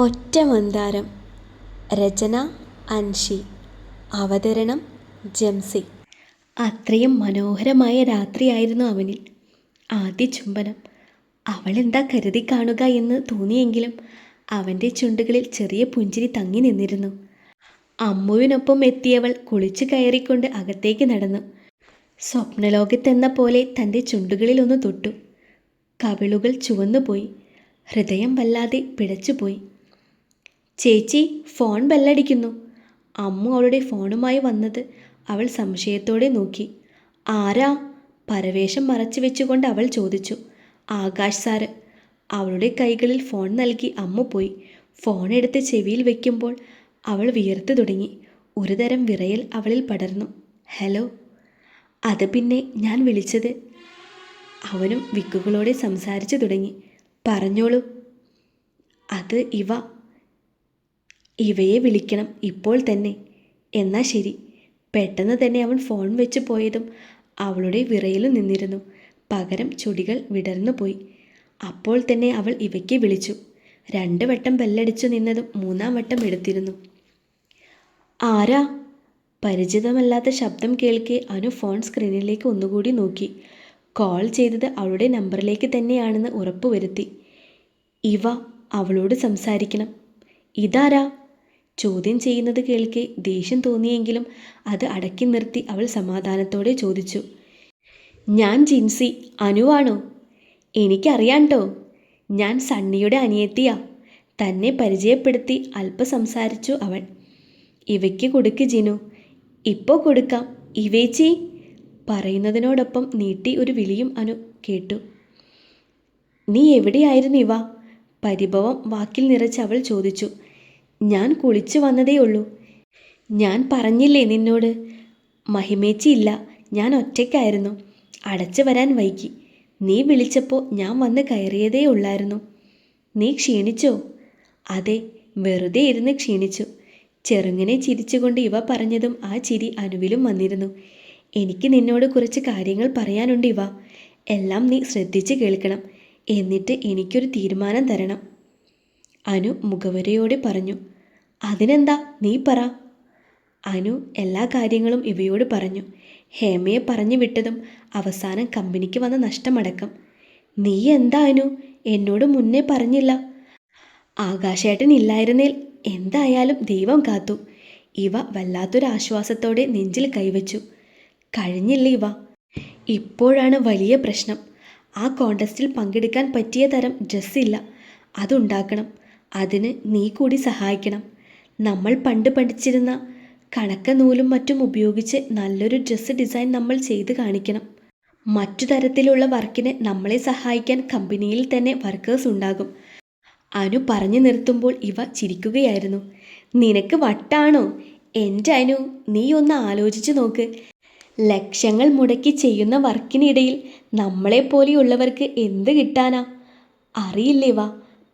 ഒറ്റമന്ദാരം. രചന അൻഷി. അവതരണം ജംസി. അത്രയും മനോഹരമായ രാത്രിയായിരുന്നു അവനിൽ. ആദ്യ ചുംബനം. എന്താ കരുതി കാണുക എന്ന് തോന്നിയെങ്കിലും അവന്റെ ചുണ്ടുകളിൽ ചെറിയ പുഞ്ചിരി തങ്ങി നിന്നിരുന്നു. അമ്മുവിനൊപ്പം എത്തിയവൾ കുളിച്ചു കയറിക്കൊണ്ട് അകത്തേക്ക് നടന്നു. സ്വപ്നലോകത്തെന്ന പോലെ തന്റെ ചുണ്ടുകളിൽ ഒന്ന് തൊട്ടു. കവിളുകൾ ചുവന്നുപോയി. ഹൃദയം വല്ലാതെ പിടച്ചുപോയി. ചേച്ചി ഫോൺ ബെല്ലടിക്കുന്നു. അമ്മ അവളുടെ ഫോണുമായി വന്നത് അവൾ സംശയത്തോടെ നോക്കി. ആരാ? പരവേഷം മറച്ചു വെച്ചുകൊണ്ട് അവൾ ചോദിച്ചു. ആകാശ് സാറ്. അവളുടെ കൈകളിൽ ഫോൺ നൽകി അമ്മ പോയി. ഫോൺ എടുത്ത് ചെവിയിൽ വെക്കുമ്പോൾ അവൾ വിയർത്തു തുടങ്ങി. ഒരുതരം വിറയൽ അവളിൽ പടർന്നു. ഹലോ. അത് പിന്നെ ഞാൻ വിളിച്ചത്. അവനും വിക്കുകളോടെ സംസാരിച്ചു തുടങ്ങി. പറഞ്ഞോളൂ. അത് ഇവ. ഇവയെ വിളിക്കണം ഇപ്പോൾ തന്നെ. എന്നാ ശരി. പെട്ടെന്ന് തന്നെ അവൻ ഫോൺ വെച്ച് പോയതും അവളുടെ വിറയിലും നിന്നിരുന്നു. പകരം ചുടികൾ വിടർന്നു പോയി. അപ്പോൾ തന്നെ അവൾ ഇവയ്ക്ക് വിളിച്ചു. രണ്ട് വട്ടം ബെല്ലടിച്ചു നിന്നതും മൂന്നാം വട്ടം എടുത്തിരുന്നു. ആരാ? പരിചിതമല്ലാത്ത ശബ്ദം കേൾക്കെ അനു ഫോൺ സ്ക്രീനിലേക്ക് ഒന്നുകൂടി നോക്കി. കോൾ ചെയ്തത് അവളുടെ നമ്പറിലേക്ക് തന്നെയാണെന്ന് ഉറപ്പുവരുത്തി. ഇവ അവളോട് സംസാരിക്കണം. ഇതാരാ? ചോദ്യം ചെയ്യുന്നത് കേൾക്കെ ദേഷ്യം തോന്നിയെങ്കിലും അത് അടക്കി നിർത്തി അവൾ സമാധാനത്തോടെ ചോദിച്ചു. ഞാൻ ജിൻസി അനുവാണോ? എനിക്കറിയാണ്ടോ ഞാൻ സണ്ണിയുടെ അനിയത്തിയാ. തന്നെ പരിചയപ്പെടുത്തി അല്പ സംസാരിച്ചു അവൾ. ഇവയ്ക്ക് കൊടുക്ക് ജിനു. ഇപ്പോൾ കൊടുക്കാം. ഇവേച്ചി പറയുന്നതിനോടൊപ്പം നീട്ടി ഒരു വിളിയും അനു കേട്ടു. നീ എവിടെയായിരുന്നു ഇവ? പരിഭവം വാക്കിൽ നിറച്ച് അവൾ ചോദിച്ചു. ഞാൻ കുളിച്ചു വന്നതേയുള്ളൂ ഞാൻ പറഞ്ഞില്ലേ നിന്നോട്? മഹിമേച്ചി ഇല്ല. ഞാൻ ഒറ്റയ്ക്കായിരുന്നു. അടച്ചു വരാൻ വൈകി. നീ വിളിച്ചപ്പോൾ ഞാൻ വന്ന് കയറിയതേ ഉള്ളായിരുന്നു. നീ ക്ഷീണിച്ചോ? അതെ വെറുതെ ഇരുന്ന് ക്ഷീണിച്ചു. ചെറുങ്ങനെ ചിരിച്ചുകൊണ്ട് ഇവ പറഞ്ഞതും ആ ചിരി അനുവിലും വന്നിരുന്നു. എനിക്ക് നിന്നോട് കുറച്ച് കാര്യങ്ങൾ പറയാനുണ്ട് ഇവ. എല്ലാം നീ ശ്രദ്ധിച്ച് കേൾക്കണം. എന്നിട്ട് എനിക്കൊരു തീരുമാനം തരണം. അനു മുഖവരയോടെ പറഞ്ഞു അതിനെന്താ? നീ പറ. അനു എല്ലാ കാര്യങ്ങളും ഇവയോട് പറഞ്ഞു. ഹേമയെ പറഞ്ഞു വിട്ടതും അവസാനം കമ്പനിക്ക് വന്ന നഷ്ടമടക്കം. നീ എന്താ അനു? എന്നോട് മുന്നേ പറഞ്ഞില്ല. ആകാശേട്ടൻ ഇല്ലായിരുന്നേൽ എന്തായാലും ദൈവം കാത്തു. ഇവ വല്ലാത്തൊരാശ്വാസത്തോടെ നെഞ്ചിൽ കൈവച്ചു. കഴിഞ്ഞില്ല ഇവ. ഇപ്പോഴാണ് വലിയ പ്രശ്നം. ആ കോണ്ടസ്റ്റിൽ പങ്കെടുക്കാൻ പറ്റിയ തരം ഡ്രസ്സില്ല അതുണ്ടാക്കണം. അതിന് നീ കൂടി സഹായിക്കണം. നമ്മൾ പണ്ട് പഠിച്ചിരുന്ന കണക്ക നൂലും മറ്റും ഉപയോഗിച്ച് നല്ലൊരു ഡ്രസ്സ് ഡിസൈൻ നമ്മൾ ചെയ്ത് കാണിക്കണം. മറ്റു തരത്തിലുള്ള വർക്കിന് നമ്മളെ സഹായിക്കാൻ കമ്പനിയിൽ തന്നെ വർക്കേഴ്സ് ഉണ്ടാകും. അനു പറഞ്ഞു നിർത്തുമ്പോൾ ഇവ ചിരിക്കുകയായിരുന്നു. നിനക്ക് വട്ടാണോ? എന്റെ അനു നീ ഒന്ന് ആലോചിച്ചു നോക്ക്. ലക്ഷങ്ങൾ മുടക്കി ചെയ്യുന്ന വർക്കിനിടയിൽ നമ്മളെപ്പോലെയുള്ളവർക്ക് എന്ത് കിട്ടാനാ? അറിയില്ലേ വാ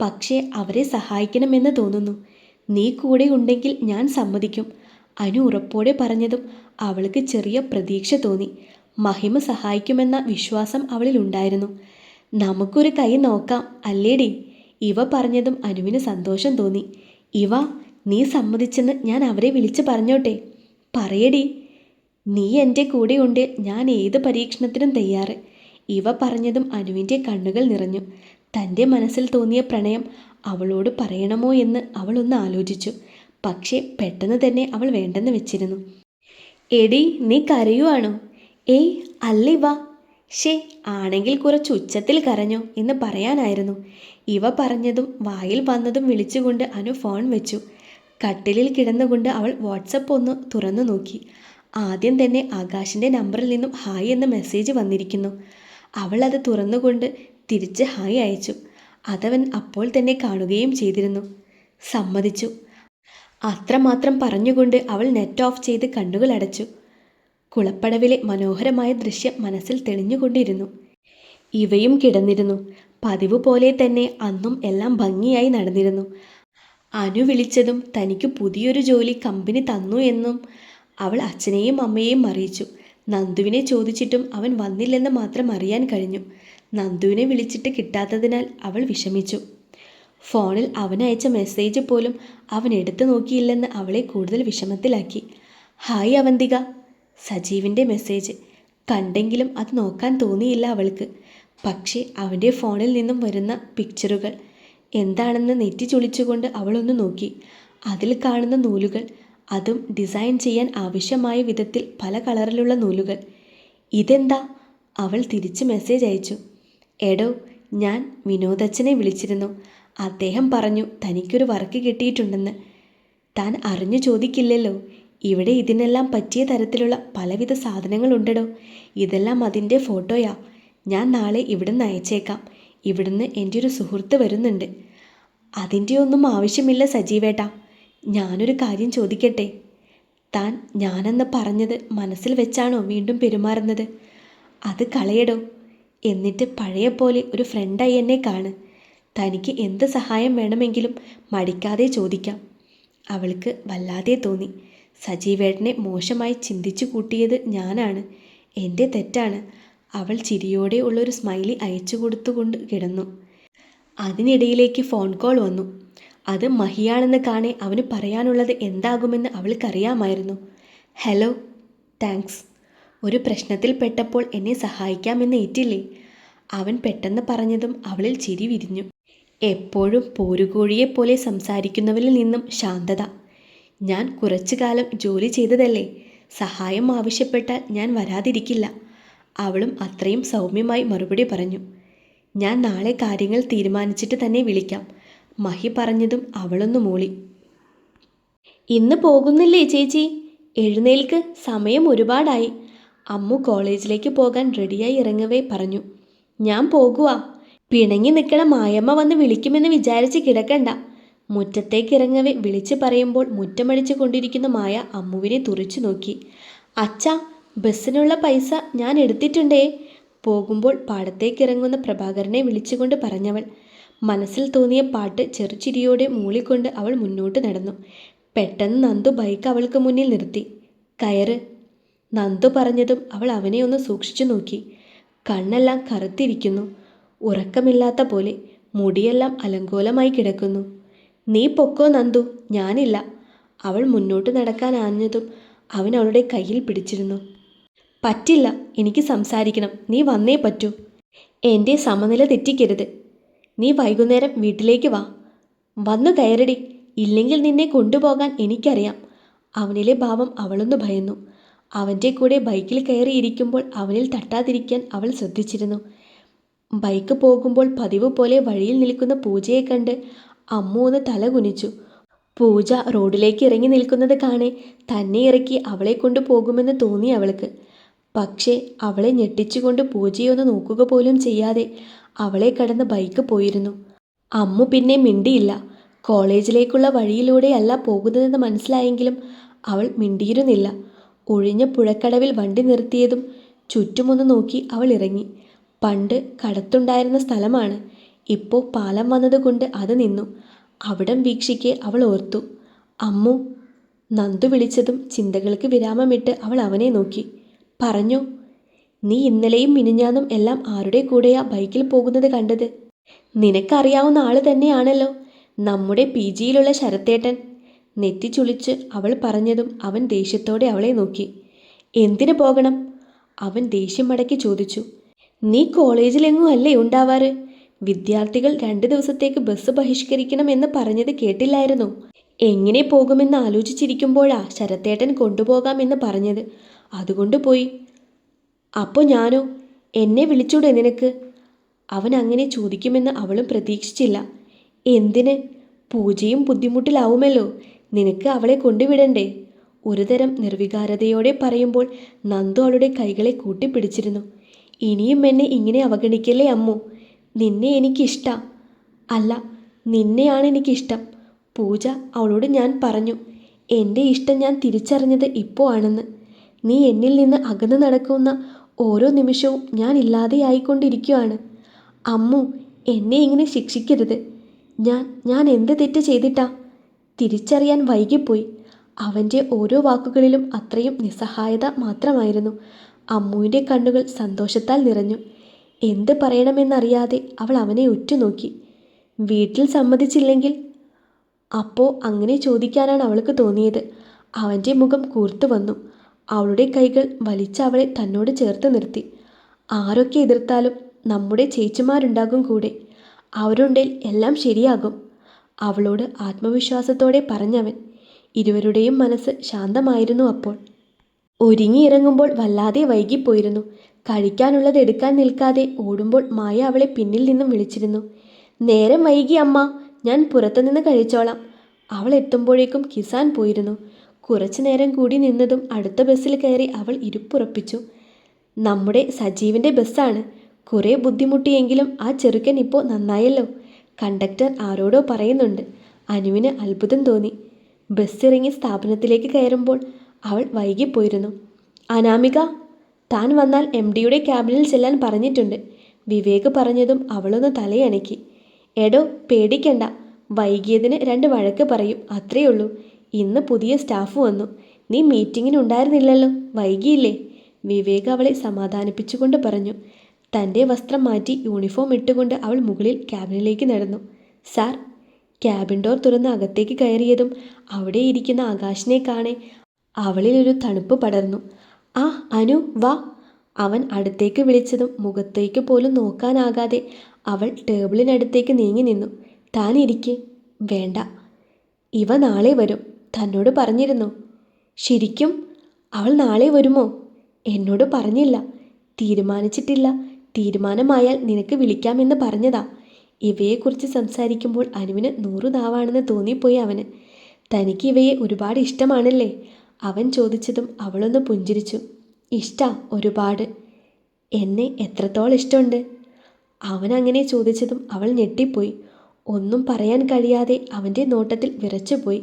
പക്ഷേ അവരെ സഹായിക്കണമെന്ന് തോന്നുന്നു. നീ കൂടെ ഉണ്ടെങ്കിൽ ഞാൻ സമ്മതിക്കും. അനു ഉറപ്പോടെ പറഞ്ഞതും അവൾക്ക് ചെറിയ പ്രതീക്ഷ തോന്നി. മഹിമ സഹായിക്കുമെന്ന വിശ്വാസം അവളിൽ ഉണ്ടായിരുന്നു. നമുക്കൊരു കൈ നോക്കാം അല്ലേടി? ഇവ പറഞ്ഞതും അനുവിന് സന്തോഷം തോന്നി. ഇവ നീ സമ്മതിച്ചെന്ന് ഞാൻ അവരെ വിളിച്ച് പറഞ്ഞോട്ടെ. പറയടി. നീ എന്റെ കൂടെയുണ്ട് ഞാൻ ഏത് പരീക്ഷണത്തിനും തയ്യാറ്. ഇവ പറഞ്ഞതും അനുവിന്റെ കണ്ണുകൾ നിറഞ്ഞു. തന്റെ മനസ്സിൽ തോന്നിയ പ്രണയം അവളോട് പറയണമോ എന്ന് അവളൊന്ന് ആലോചിച്ചു. പക്ഷേ പെട്ടെന്ന് തന്നെ അവൾ വേണ്ടെന്ന് വെച്ചിരുന്നു. എടി നീ കരയുവാണോ? ഏയ് അല്ലേ വാ. ഷേ ആണെങ്കിൽ കുറച്ച് ഉച്ചത്തിൽ കരഞ്ഞോ എന്ന് പറയാനായിരുന്നു. ഇവ പറഞ്ഞതും വായിൽ വന്നതും വിളിച്ചുകൊണ്ട് അനു ഫോൺ വെച്ചു. കട്ടിലിൽ കിടന്നുകൊണ്ട് അവൾ വാട്സപ്പ് ഒന്ന് തുറന്നു നോക്കി. ആദ്യം തന്നെ ആകാശിന്റെ നമ്പറിൽ നിന്നും ഹായ് എന്ന മെസ്സേജ് വന്നിരിക്കുന്നു. അവൾ അത് തുറന്നുകൊണ്ട് തിരിച്ച് ഹായ് അയച്ചു. അതവൻ അപ്പോൾ തന്നെ കാണുകയും ചെയ്തിരുന്നു. സമ്മതിച്ചു. അത്രമാത്രം പറഞ്ഞുകൊണ്ട് അവൾ നെറ്റ് ഓഫ് ചെയ്ത് കണ്ണുകൾ അടച്ചു. കുളപ്പടവിലെ മനോഹരമായ ദൃശ്യം മനസ്സിൽ തെളിഞ്ഞുകൊണ്ടിരുന്നു. ഇവയും കിടന്നിരുന്നു. പതിവ് പോലെ തന്നെ അന്നും എല്ലാം ഭംഗിയായി നടന്നിരുന്നു. അനു വിളിച്ചതും തനിക്ക് പുതിയൊരു ജോലി കമ്പനി തന്നു എന്നും അവൾ അച്ഛനെയും അമ്മയെയും അറിയിച്ചു. നന്ദുവിനെ ചോദിച്ചിട്ടും അവൻ വന്നില്ലെന്ന് മാത്രം അറിയാൻ കഴിഞ്ഞു. നന്ദുവിനെ വിളിച്ചിട്ട് കിട്ടാത്തതിനാൽ അവൾ വിഷമിച്ചു. ഫോണിൽ അവനയച്ച മെസ്സേജ് പോലും അവൻ എടുത്തു നോക്കിയില്ലെന്ന് അവളെ കൂടുതൽ വിഷമത്തിലാക്കി. ഹായ് അവന്തിക സജീവിന്റെ മെസ്സേജ് കണ്ടെങ്കിലും അത് നോക്കാൻ തോന്നിയില്ല അവൾക്ക്. പക്ഷേ അവന്റെ ഫോണിൽ നിന്നും വരുന്ന പിക്ചറുകൾ എന്താണെന്ന് നെറ്റി ചുളിച്ചുകൊണ്ട് അവളൊന്ന് നോക്കി. അതിൽ കാണുന്ന നൂലുകൾ അതും ഡിസൈൻ ചെയ്യാൻ ആവശ്യമായ വിധത്തിൽ പല കളറിലുള്ള നൂലുകൾ. ഇതെന്താ? അവൾ തിരിച്ച് മെസ്സേജ് അയച്ചു. എടോ ഞാൻ വിനോദച്ചനെ വിളിച്ചിരുന്നു. അദ്ദേഹം പറഞ്ഞു തനിക്കൊരു വർക്ക് കിട്ടിയിട്ടുണ്ടെന്ന്. താൻ അറിഞ്ഞു ചോദിക്കില്ലല്ലോ. ഇവിടെ ഇതിനെല്ലാം പറ്റിയ തരത്തിലുള്ള പലവിധ സാധനങ്ങളുണ്ടടോ. ഇതെല്ലാം അതിന്റെ ഫോട്ടോയാ. ഞാൻ നാളെ ഇവിടുന്ന് അയച്ചേക്കാം. ഇവിടുന്ന് എന്റെ ഒരു സുഹൃത്ത് വരുന്നുണ്ട്. അതിന്റെ ഒന്നും ആവശ്യമില്ല സജീവേട്ടാ. ഞാനൊരു കാര്യം ചോദിക്കട്ടെ? താൻ ഞാനെന്ന് പറഞ്ഞത് മനസ്സിൽ വെച്ചാണോ വീണ്ടും പെരുമാറുന്നത്? അത് കളയടോ. എന്നിട്ട് പഴയ പോലെ ഒരു ഫ്രണ്ടായി എന്നെ കാണ്. തനിക്ക് എന്ത് സഹായം വേണമെങ്കിലും മടിക്കാതെ ചോദിക്കാം. അവൾക്ക് വല്ലാതെ തോന്നി. സജീവേട്ടനെ മോശമായി ചിന്തിച്ചു കൂട്ടിയത് ഞാനാണ്. എന്റെ തെറ്റാണ്. അവൾ ചിരിയോടെ ഉള്ളൊരു സ്മൈലി അയച്ചു കൊടുത്തുകൊണ്ട് കിടന്നു. അതിനിടയിലേക്ക് ഫോൺ കോൾ വന്നു. അത് മഹിയാണെന്ന് കാണെ അവന് പറയാനുള്ളത് എന്താകുമെന്ന് അവൾക്കറിയാമായിരുന്നു. Hello thanks. ഒരു പ്രശ്നത്തിൽ പെട്ടപ്പോൾ എന്നെ സഹായിക്കാമെന്ന് ഏറ്റില്ലേ? അവൻ പെട്ടെന്ന് പറഞ്ഞതും അവളിൽ ചിരി വിരിഞ്ഞു. എപ്പോഴും പോരുകോഴിയെ പോലെ സംസാരിക്കുന്നവരിൽ നിന്നും ശാന്തത. ഞാൻ കുറച്ചു കാലം ജോലി ചെയ്തതല്ലേ? സഹായം ആവശ്യപ്പെട്ടാൽ ഞാൻ വരാതിരിക്കില്ല. അവളും അത്രയും സൗമ്യമായി മറുപടി പറഞ്ഞു. ഞാൻ നാളെ കാര്യങ്ങൾ തീരുമാനിച്ചിട്ട് തന്നെ വിളിക്കാം. മഹി പറഞ്ഞതും അവളൊന്നു മൂളി. ഇന്ന് പോകുന്നില്ലേ ചേച്ചി? എഴുന്നേൽക്ക്. സമയം ഒരുപാടായി. അമ്മു കോളേജിലേക്ക് പോകാൻ റെഡിയായി ഇറങ്ങവേ പറഞ്ഞു. ഞാൻ പോകുവാ. പിണങ്ങി നിൽക്കണ മായമ്മ വന്ന് വിളിക്കുമെന്ന് വിചാരിച്ച് കിടക്കണ്ട. മുറ്റത്തേക്ക് ഇറങ്ങവേ വിളിച്ചു പറയുമ്പോൾ മുറ്റമടിച്ചു കൊണ്ടിരിക്കുന്ന മായ അമ്മുവിനെ തുറിച്ചു നോക്കി. അച്ഛാ ബസ്സിനുള്ള പൈസ ഞാൻ എടുത്തിട്ടുണ്ടേ പോകുമ്പോൾ പാടത്തേക്ക് ഇറങ്ങുന്ന പ്രഭാകരനെ വിളിച്ചുകൊണ്ട് പറഞ്ഞവൾ. മനസ്സിൽ തോന്നിയ പാട്ട് ചെറുചിരിയോടെ മൂളിക്കൊണ്ട് അവൾ മുന്നോട്ട് നടന്നു. പെട്ടെന്ന് നന്ദു ബൈക്ക് അവൾക്ക് മുന്നിൽ നിർത്തി. കയറ്. നന്ദു പറഞ്ഞതും അവൾ അവനെ ഒന്ന് സൂക്ഷിച്ചു നോക്കി. കണ്ണെല്ലാം കറുത്തിരിക്കുന്നു. ഉറക്കമില്ലാത്ത പോലെ മുടിയെല്ലാം അലങ്കോലമായി കിടക്കുന്നു. നീ പൊക്കോ നന്ദു ഞാനില്ല. അവൾ മുന്നോട്ട് നടക്കാൻ ആഞ്ഞതും അവൻ അവളുടെ കയ്യിൽ പിടിച്ചിരുന്നു. പറ്റില്ല എനിക്ക് സംസാരിക്കണം. നീ വന്നേ പറ്റൂ. എന്റെ സമനില തെറ്റിക്കരുത്. നീ വൈകുന്നേരം വീട്ടിലേക്ക് വാ. വന്നു കയറടി. ഇല്ലെങ്കിൽ നിന്നെ കൊണ്ടുപോകാൻ എനിക്കറിയാം. അവനിലെ ഭാവം അവളൊന്ന് ഭയന്നു. അവന്റെ കൂടെ ബൈക്കിൽ കയറിയിരിക്കുമ്പോൾ അവനിൽ തട്ടാതിരിക്കാൻ അവൾ ശ്രദ്ധിച്ചിരുന്നു. ബൈക്ക് പോകുമ്പോൾ പതിവ് പോലെ വഴിയിൽ നിൽക്കുന്ന പൂജയെ കണ്ട് അമ്മു ഒന്ന് തല കുനിച്ചു. പൂജ റോഡിലേക്ക് ഇറങ്ങി നിൽക്കുന്നത് കാണെ തന്നെ ഇറക്കി അവളെ കൊണ്ട് പോകുമെന്ന് തോന്നി അവൾക്ക്. പക്ഷേ അവളെ ഞെട്ടിച്ചുകൊണ്ട് പൂജയൊന്ന് നോക്കുക പോലും ചെയ്യാതെ അവളെ കടന്ന് ബൈക്ക് പോയിരുന്നു. അമ്മു പിന്നെ മിണ്ടിയില്ല. കോളേജിലേക്കുള്ള വഴിയിലൂടെയല്ല പോകുന്നതെന്ന് മനസ്സിലായെങ്കിലും അവൾ മിണ്ടിയിരുന്നില്ല. ഒഴിഞ്ഞ പുഴക്കടവിൽ വണ്ടി നിർത്തിയതും ചുറ്റുമൊന്ന് നോക്കി അവൾ ഇറങ്ങി. പണ്ട് കടത്തുണ്ടായിരുന്ന സ്ഥലമാണ്. ഇപ്പോൾ പാലം വന്നതുകൊണ്ട് അത് നിന്നു. അവിടം വീക്ഷിക്കെ അവൾ ഓർത്തു. അമ്മു നന്ദു വിളിച്ചതും ചിന്തകൾക്ക് വിരാമമിട്ട് അവൾ അവനെ നോക്കി. പറഞ്ഞു നീ ഇന്നലെയും മിനിഞ്ഞാന്നും എല്ലാം ആരുടെ കൂടെയാ ബൈക്കിൽ പോകുന്നത് കണ്ടത്? നിനക്കറിയാവുന്ന ആൾ തന്നെയാണല്ലോ. നമ്മുടെ പി ജിയിലുള്ള ശരത്തേട്ടൻ. നെറ്റി ചുളിച്ച് അവൾ പറഞ്ഞതും അവൻ ദേഷ്യത്തോടെ അവളെ നോക്കി. എന്തിനു പോകണം? അവൻ ദേഷ്യം മടക്കി ചോദിച്ചു. നീ കോളേജിലെങ്ങും അല്ലേ ഉണ്ടാവാറ്? വിദ്യാർത്ഥികൾ രണ്ട് ദിവസത്തേക്ക് ബസ് ബഹിഷ്കരിക്കണം എന്ന് പറഞ്ഞത് കേട്ടില്ലായിരുന്നു. എങ്ങനെ പോകുമെന്ന് ആലോചിച്ചിരിക്കുമ്പോഴാ ശരത്തേട്ടൻ കൊണ്ടുപോകാമെന്ന് പറഞ്ഞത്. അതുകൊണ്ട് പോയി. അപ്പോൾ ഞാനോ? എന്നെ വിളിച്ചൂടെ നിനക്ക്? അവൻ അങ്ങനെ ചോദിക്കുമെന്ന് അവളും പ്രതീക്ഷിച്ചില്ല. എന്തിന്? പൂജയും ബുദ്ധിമുട്ടിലാവുമല്ലോ. നിനക്ക് അവളെ കൊണ്ടുവിടണ്ടേ? ഒരുതരം നിർവികാരതയോടെ പറയുമ്പോൾ നന്ദു അവളുടെ കൈകളെ കൂട്ടിപ്പിടിച്ചിരുന്നു. ഇനിയും എന്നെ ഇങ്ങനെ അവഗണിക്കല്ലേ അമ്മു? നിന്നെ എനിക്കിഷ്ടാ. അല്ല നിന്നെയാണ് എനിക്കിഷ്ടം. പൂജ അവളോട് ഞാൻ പറഞ്ഞു എന്റെ ഇഷ്ടം ഞാൻ തിരിച്ചറിഞ്ഞത് ഇപ്പോൾ ആണെന്ന്. നീ എന്നിൽ നിന്ന് അകന്നു നടക്കുന്ന ഓരോ നിമിഷവും ഞാൻ ഇല്ലാതെയായിക്കൊണ്ടിരിക്കുകയാണ് അമ്മു എന്നെ ഇങ്ങനെ ശിക്ഷിക്കരുത്. ഞാൻ ഞാൻ എന്ത് തെറ്റ് ചെയ്തിട്ടാ? തിരിച്ചറിയാൻ വൈകിപ്പോയി. അവന്റെ ഓരോ വാക്കുകളിലും അത്രയും നിസ്സഹായത മാത്രമായിരുന്നു. അമ്മുവിന്റെ കണ്ണുകൾ സന്തോഷത്താൽ നിറഞ്ഞു. എന്ത് പറയണമെന്നറിയാതെ അവൾ അവനെ ഉറ്റുനോക്കി. വീട്ടിൽ സമ്മതിച്ചില്ലെങ്കിൽ? അപ്പോൾ അങ്ങനെ ചോദിക്കാനാണ് അവൾക്ക് തോന്നിയത്. അവന്റെ മുഖം കൂർത്തു വന്നു. അവളുടെ കൈകൾ വലിച്ച അവളെ തന്നോട് ചേർത്ത് നിർത്തി. ആരൊക്കെ എതിർത്താലും നമ്മുടെ ചേച്ചിമാരുണ്ടാകും കൂടെ. അവരുണ്ടെങ്കിൽ എല്ലാം ശരിയാകും. അവളോട് ആത്മവിശ്വാസത്തോടെ പറഞ്ഞവൻ. ഇരുവരുടെയും മനസ്സ് ശാന്തമായിരുന്നു അപ്പോൾ. ഒരുങ്ങിയിറങ്ങുമ്പോൾ വല്ലാതെ വൈകിപ്പോയിരുന്നു. കഴിക്കാനുള്ളത് എടുക്കാൻ നിൽക്കാതെ ഓടുമ്പോൾ മായ അവളെ പിന്നിൽ നിന്നും വിളിച്ചിരുന്നു. നേരം വൈകി അമ്മ ഞാൻ പുറത്തുനിന്ന് കഴിച്ചോളാം. അവൾ എത്തുമ്പോഴേക്കും കിസാൻ പോയിരുന്നു. കുറച്ചു നേരം കൂടി നിന്നതും അടുത്ത ബസ്സിൽ കയറി അവൾ ഇരുപ്പുറപ്പിച്ചു. നമ്മുടെ സജീവിന്റെ ബസ്സാണ്. കുറേ ബുദ്ധിമുട്ടിയെങ്കിലും ആ ചെറുക്കൻ ഇപ്പോൾ നന്നായല്ലോ. കണ്ടക്ടർ ആരോടോ പറയുന്നുണ്ട്. അനുവിന് അത്ഭുതം തോന്നി. ബസ്സിറങ്ങി സ്ഥാപനത്തിലേക്ക് കയറുമ്പോൾ അവൾ വൈകിപ്പോയിരുന്നു അനാമിക താൻ വന്നാൽ എം ഡിയുടെ ക്യാബിനിൽ ചെല്ലാൻ പറഞ്ഞിട്ടുണ്ട്. വിവേക് പറഞ്ഞതും അവളൊന്ന് തലയണക്കി. എടോ പേടിക്കണ്ട. വൈകിയതിന് രണ്ട് വഴക്ക് പറയും അത്രയേ ഉള്ളൂ ഇന്ന് പുതിയ സ്റ്റാഫ് വന്നു. നീ മീറ്റിങ്ങിനുണ്ടായിരുന്നില്ലല്ലോ വൈകിയില്ലേ? വിവേക് അവളെ സമാധാനിപ്പിച്ചുകൊണ്ട് പറഞ്ഞു. തന്റെ വസ്ത്രം മാറ്റി യൂണിഫോം ഇട്ടുകൊണ്ട് അവൾ മുകളിൽ ക്യാബിനിലേക്ക് നടന്നു. സാർ ക്യാബിൻ ഡോർ തുറന്ന് അകത്തേക്ക് കയറിയതും അവിടെ ഇരിക്കുന്ന ആകാശിനെ കാണെ അവളിലൊരു തണുപ്പ് പടർന്നു. ആ അനു വാ അവൻ അടുത്തേക്ക് വിളിച്ചതും മുഖത്തേക്ക് പോലും നോക്കാനാകാതെ അവൾ ടേബിളിനടുത്തേക്ക് നീങ്ങി നിന്നു. താൻ ഇരിക്കെ. വേണ്ട. ഇവ നാളെ വരും. തന്നോട് പറഞ്ഞിരുന്നു. ശരിക്കും? അവൾ നാളെ വരുമോ? എന്നോട് പറഞ്ഞില്ല. തീരുമാനിച്ചിട്ടില്ല. തീരുമാനമായാൽ നിനക്ക് വിളിക്കാമെന്ന് പറഞ്ഞതാ. ഇവയെക്കുറിച്ച് സംസാരിക്കുമ്പോൾ അനുവിന് നൂറു നാവാണെന്ന് തോന്നിപ്പോയി അവന്. തനിക്ക് ഇവയെ ഒരുപാട് ഇഷ്ടമാണല്ലേ? അവൻ ചോദിച്ചതും അവളൊന്ന് പുഞ്ചിരിച്ചു. ഇഷ്ടാ ഒരുപാട്. എന്നെ എത്രത്തോളം ഇഷ്ടമുണ്ട്? അവനങ്ങനെ ചോദിച്ചതും അവൾ ഞെട്ടിപ്പോയി. ഒന്നും പറയാൻ കഴിയാതെ അവന്റെ നോട്ടത്തിൽ വിറച്ചുപോയി.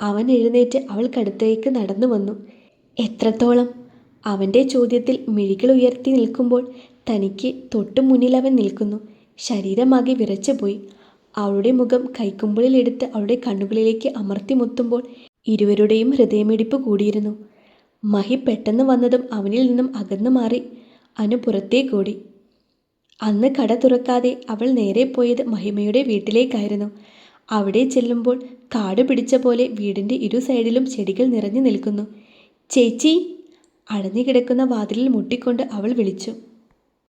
അവൻ എഴുന്നേറ്റ് അവൾക്കടുത്തേക്ക് നടന്നു വന്നു എത്രത്തോളം? അവന്റെ ചോദ്യത്തിൽ മിഴികൾ ഉയർത്തി നിൽക്കുമ്പോൾ തനിക്ക് തൊട്ടു മുന്നിൽ അവൻ നിൽക്കുന്നു. ശരീരമാകെ വിറച്ചുപോയി. അവളുടെ മുഖം കൈക്കുമ്പിളിലെടുത്ത് അവളുടെ കണ്ണുകളിലേക്ക് അമർത്തി മുത്തുമ്പോൾ ഇരുവരുടെയും ഹൃദയമിടിപ്പ് കൂടിയിരുന്നു. മഹി പെട്ടെന്ന് വന്നതും അവനിൽ നിന്നും അകന്നു മാറി. അനു പുറത്തേക്കോടി അന്ന് കട തുറക്കാതെ അവൾ നേരെ പോയത് മഹിമയുടെ വീട്ടിലേക്കായിരുന്നു. അവിടെ ചെല്ലുമ്പോൾ കാട് പിടിച്ച പോലെ വീടിന്റെ ഇരു സൈഡിലും ചെടികൾ നിറഞ്ഞു നിൽക്കുന്നു. ചേച്ചി! അടഞ്ഞു കിടക്കുന്ന വാതിലിൽ മുട്ടിക്കൊണ്ട് അവൾ വിളിച്ചു.